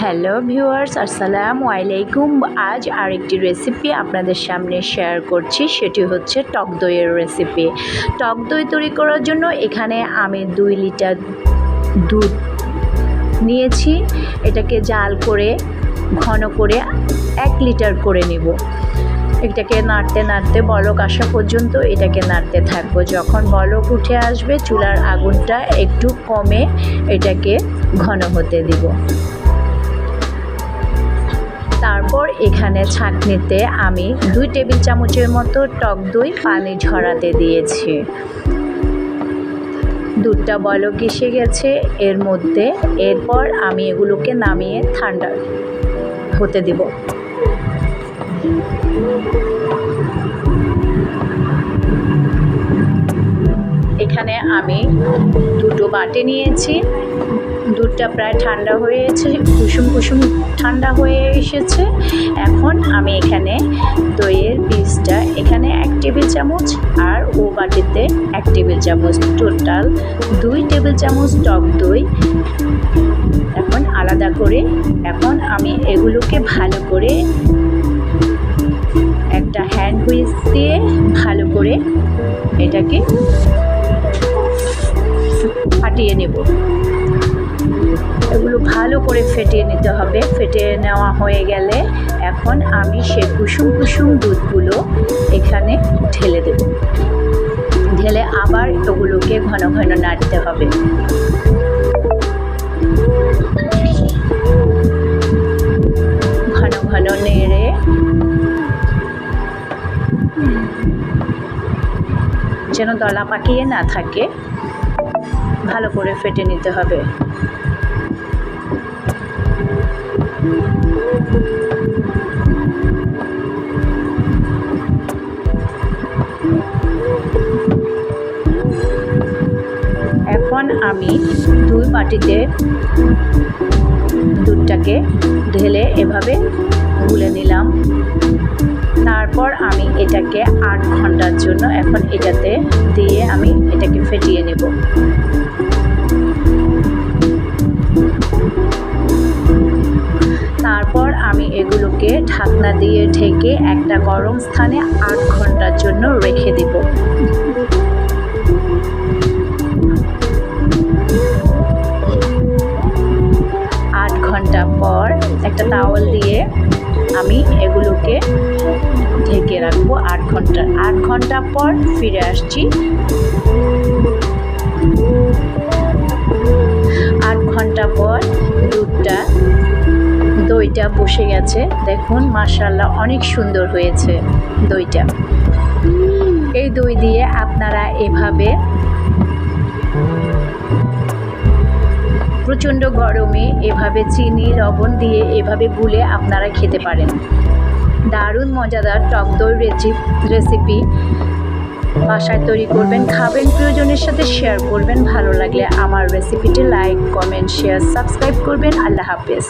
Hello viewers, আসসালাম আলাইকুম। আজ আরেকটি রেসিপি আপনাদের সামনে শেয়ার করছি, সেটি হচ্ছে টক দইয়ের রেসিপি টক দই তৈরি করার জন্য এখানে আমি দুই লিটার দুধ নিয়েছি। এটাকে জাল করে, ঘন করে এক লিটার করে নিব। এটাকে নাড়তে নাড়তে বলক আসা পর্যন্ত এটাকে নাড়তে থাকব। যখন বলক উঠে আসবে, চুলার আগুনটা একটু কমে এটাকে ঘন হতে দিব। তারপর এখানে ছাঁকনিতে আমি দুই টেবিল চামচের মতো টক দই পানি ঝরাতে দিয়েছি। দুধটা বলক এসে গেছে, এর মধ্যে এরপর আমি এগুলোকে নামিয়ে ঠান্ডা হতে দিব। এখানে আমি দুটো বাটি নিয়েছি। দুধটা প্রায় ঠান্ডা হয়ে হয়েছে কুসুম কুসুম ঠান্ডা হয়ে এসেছে। এখন আমি এখানে দইয়ের বীজটা, এখানে এক টেবিল চামচ আর ও বাটিতে এক টেবিল চামচ টোটাল দুই টেবিল চামচ টক দই। এখন আলাদা করে, এখন আমি এগুলোকে ভালো করে একটা হ্যান্ড হুইস দিয়ে ভালো করে এটাকে ফাটিয়ে নেব। এগুলো ভালো করে ফেটিয়ে নিতে হবে। ফেটিয়ে নেওয়া হয়ে গেলে এখন আমি সে কুসুম কুসুম দুধগুলো এখানে ঢেলে দেব। ঢেলে আবার ওগুলোকে ঘন ঘন নাড়তে হবে। ঘন ঘন নেড়ে যেন দলা পাকিয়ে না থাকে, ভালো করে ফেটে নিতে হবে। এখন আমি দুই বাটিতে দুধটাকে ঢেলে এভাবে গুলে নিলাম। তারপর আমি এটাকে আট ঘণ্টার জন্য এখন এটাতে দিয়ে আমি এটাকে ফেটিয়ে নেব। ঢাকনা দিয়ে ঢেকে একটা গরম স্থানে আট ঘণ্টার জন্য রেখে দেব। আট ঘণ্টা পর একটা তাওয়াল দিয়ে আমি এগুলোকে ঢেকে রাখব আট ঘণ্টা। আট ঘণ্টা পর ফিরে আসছি দইটা বসে গেছে। দেখুন মার্শাল্লাহ অনেক সুন্দর হয়েছে দইটা। এই দই দিয়ে আপনারা এভাবে প্রচণ্ড গরমে এভাবে চিনি, লবণ দিয়ে এভাবে গুলে আপনারা খেতে পারেন। দারুণ মজাদার টক দই রেসিপি বাসায় তৈরি করবেন, খাবেন, প্রিয়জনের সাথে শেয়ার করবেন। ভালো লাগলে আমার রেসিপিটি লাইক কমেন্ট শেয়ার সাবস্ক্রাইব করবেন। আল্লাহ হাফেজ।